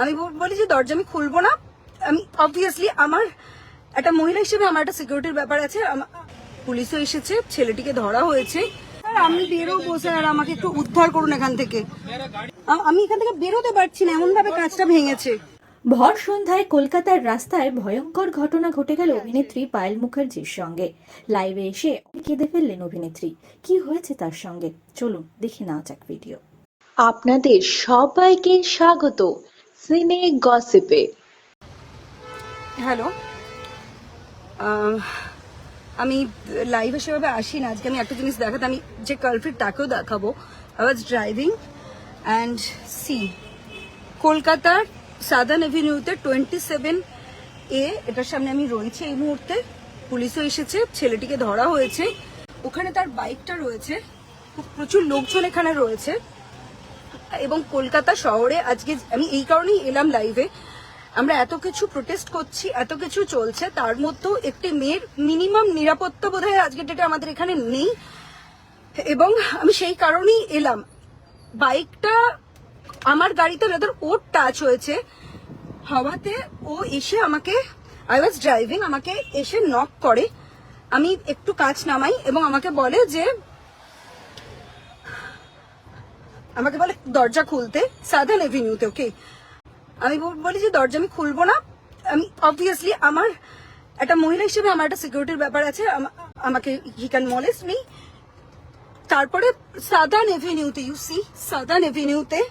আমি বলি যে দরজা আমি খুলবো না। আমি অবভিয়াসলি আমার একটা মহিলা হিসেবে আমার একটা সিকিউরিটির ব্যাপার আছে। পুলিশও এসেছে ছেলেটিকে ধরা হয়েছে। আমি বেরোবো স্যার আর আমাকে একটু উদ্ধার করুন এখান থেকে। আমি এখান থেকে বেরোতে পারছি না এমন ভাবে কাজটা ভেঙেছে। ভর সন্ধ্যায় কলকাতার রাস্তায় ভয়ঙ্কর ঘটনা ঘটে গেল অভিনেত্রী পায়েল মুখার্জির সঙ্গে। লাইভে এসে কেঁদে ফেললেন অভিনেত্রী। কি হয়েছে তার সঙ্গে? চলুন দেখে নেওয়া যাক ভিডিও আপনাদের সবাইকে স্বাগত। সিনে গসিপে হ্যালো আমি লাইভে সেভাবে আসি না। আজকে আমি একটা জিনিস দেখাতে, আমি যে কালফিট তাকেও দেখাবো। I was driving and see কলকাতার সাদার্ন এভিনিউতে টোয়েন্টি সেভেন এ এটার সামনে আমি রয়েছি এই মুহূর্তে। পুলিশও এসেছে, ছেলেটিকে ধরা হয়েছে। ওখানে তার বাইকটা রয়েছে। খুব প্রচুর লোকজন এখানে রয়েছে। এবং কলকাতা শহরে আজকে আমি এই কারণেই এলাম লাইভে আমরা এত কিছু প্রোটেস্ট করছি, এত কিছু চলছে, তার মধ্যেও একটি মেয়ের মিনিমাম নিরাপত্তা বোধহয় আজকের ডেটে আমাদের এখানে নেই। এবং আমি সেই কারণেই এলাম। বাইকটা আমার গাড়িতে যাদের ওর টাচ হয়েছে। হওয়াতে ও এসে আমাকে আই ওয়াজ ড্রাইভিং আমাকে এসে নক করে। আমি একটু কাজ নামাই এবং আমাকে বলে যে আমাকে বলে, দরজা খুলতে সাদার্ন এভিনিউতে ওকে আমি বল- যে, দরজা আমি খুলবো না। আমি অবভিয়াসলি আমার একটা মহিলা হিসেবে আমার একটা সিকিউরিটির ব্যাপার আছে। আমাকে হি ক্যান মলেস্ট মি তারপরে সাদার্ন এভিনিউতে ইউ সি সাদার্ন এভিনিউতে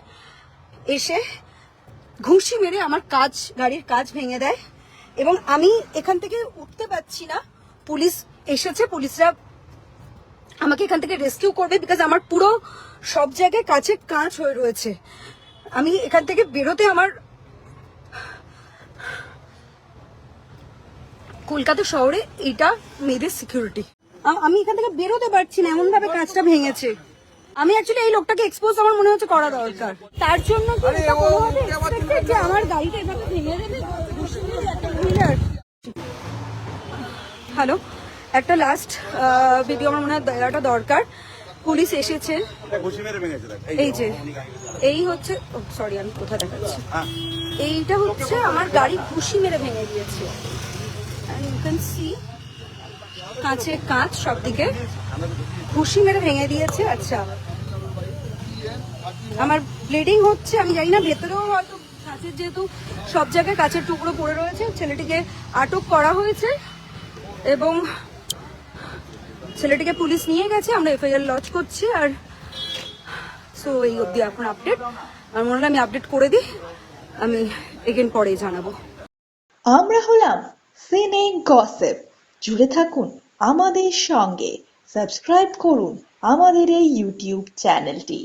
এসে ঘুষি মেরে আমার কাজ, গাড়ির কাজ ভেঙে দেয়। এবং আমি এখান থেকে উঠতে পারছি না। পুলিশ এসেছে, পুলিশরা আমাকে এখান থেকে রেস্কিউ করবে বিকজ আমার পুরো সব জায়গায় কাছে কাঁচ হয়ে রয়েছে। আমি এখান থেকে বেরোতে আমার কলকাতা শহরে এটা মেয়েদের সিকিউরিটি আমি এখান থেকে বেরোতে পারছি না এমন ভাবে কাজটা ভেঙেছে। আমি অ্যাকচুয়ালি এই লোকটাকে এক্সপোজ আমার মনে হচ্ছে করা দরকার। তার জন্য যে আমার গাড়িটা এভাবে ভেঙে দেবে? হ্যালো একটা লাস্ট ভিডিও আমার মনে হয় দেওয়াটা দরকার। পুলিশ এসেছে। এই যে এই হচ্ছে সরি আমি কোথায় দেখাচ্ছি? এইটা হচ্ছে আমার গাড়ি ঘুষি মেরে ভেঙে দিয়েছে। কাঁচে কাঁচ সব দিকে ঘুষি মেরে ভেঙে দিয়েছে। আচ্ছা আমার ব্লিডিং হচ্ছে আমি জানি না ভেতরেও হয়তো কাঁচের যেহেতু সব জায়গায় কাঁচের টুকরো পড়ে রয়েছে ছেলেটিকে আটক করা হয়েছে। এবং ছেলেটিকে পুলিশ নিয়ে গেছে, আমরা এফআইআর লঞ্চ করছি আর সো এই অবধি এখন আপডেট আর মনে হয় আমি আপডেট করে দিই, আমি এগেন পরে জানাব। আমরা হলাম সিনে গসিপ। জুড়ে থাকুন আমাদের সঙ্গে। সাবস্ক্রাইব করুন আমাদের এই ইউটিউব চ্যানেলটি।